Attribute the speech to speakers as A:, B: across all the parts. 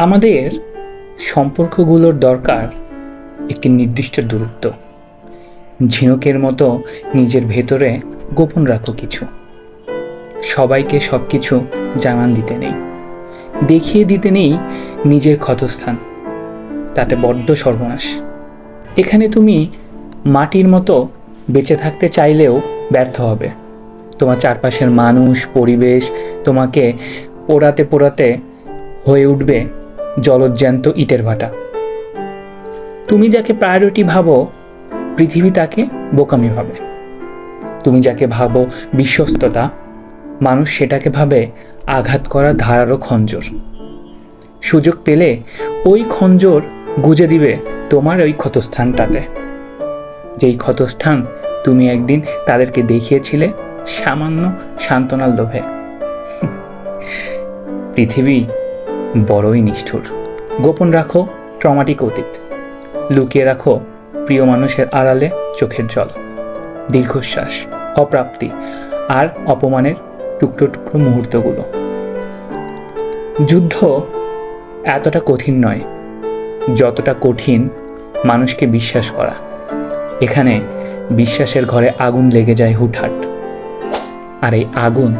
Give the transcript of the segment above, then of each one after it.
A: আমাদের সম্পর্কগুলোর দরকার একটি নির্দিষ্ট দূরত্ব। ঝিনুকের মতো নিজের ভেতরে গোপন রাখো কিছু। সবাইকে সব কিছু জানান দিতে নেই। দেখিয়ে দিতে নেই নিজের ক্ষতস্থান। তাতে বড্ড সর্বনাশ। এখানে তুমি মাটির মতো বেঁচে থাকতে চাইলেও ব্যর্থ হবে। তোমার চারপাশের মানুষ, পরিবেশ তোমাকে পোড়াতে পোড়াতে হয়ে উঠবে জলজ্যান্ত ইটের ভাটা। তুমি যাকে প্রায়োরিটি ভাবো, পৃথিবী তাকে বোকামি ভাবে। তুমি যাকে ভাবো বিশ্বস্ততা, মানুষ সেটাকে ভাবে আঘাত করা ধারারও খঞ্জর। সুযোগ পেলে ওই খঞ্জর গুজে দিবে তোমার ওই ক্ষতস্থানটাতে। যেই ক্ষতস্থান তুমি একদিন তাদেরকে দেখিয়েছিলে সামান্য সান্ত্বনার লোভে। পৃথিবী বড়ই নিষ্ঠুর। গোপন রাখো ট্রমাটিক অতীত। লুকিয়ে রাখো প্রিয় মানুষের আড়ালে চোখের জল। দীর্ঘশ্বাস, অপ্রাপ্তি আর অপমানের টুকরো টুকরো মুহূর্তগুলো। যুদ্ধ এতটা কঠিন নয়, যতটা কঠিন মানুষকে বিশ্বাস করা। এখানে বিশ্বাসের ঘরে আগুন লেগে যায় হুটহাট। আর এই আগুন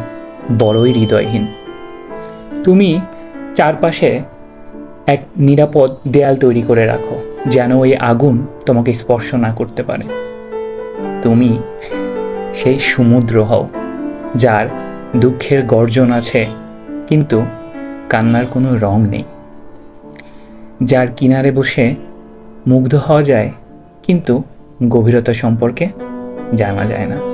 A: বড়ই হৃদয়হীন। তুমি চারপাশে এক নিরাপদ দেয়াল তৈরি করে রাখো, যেন ওই আগুন তোমাকে স্পর্শ না করতে পারে। তুমি সেই সমুদ্র হও, যার দুঃখের গর্জন আছে, কিন্তু কান্নার কোনো রং নেই। যার কিনারে বসে মুগ্ধ হওয়া যায়, কিন্তু গভীরতা সম্পর্কে জানা যায় না।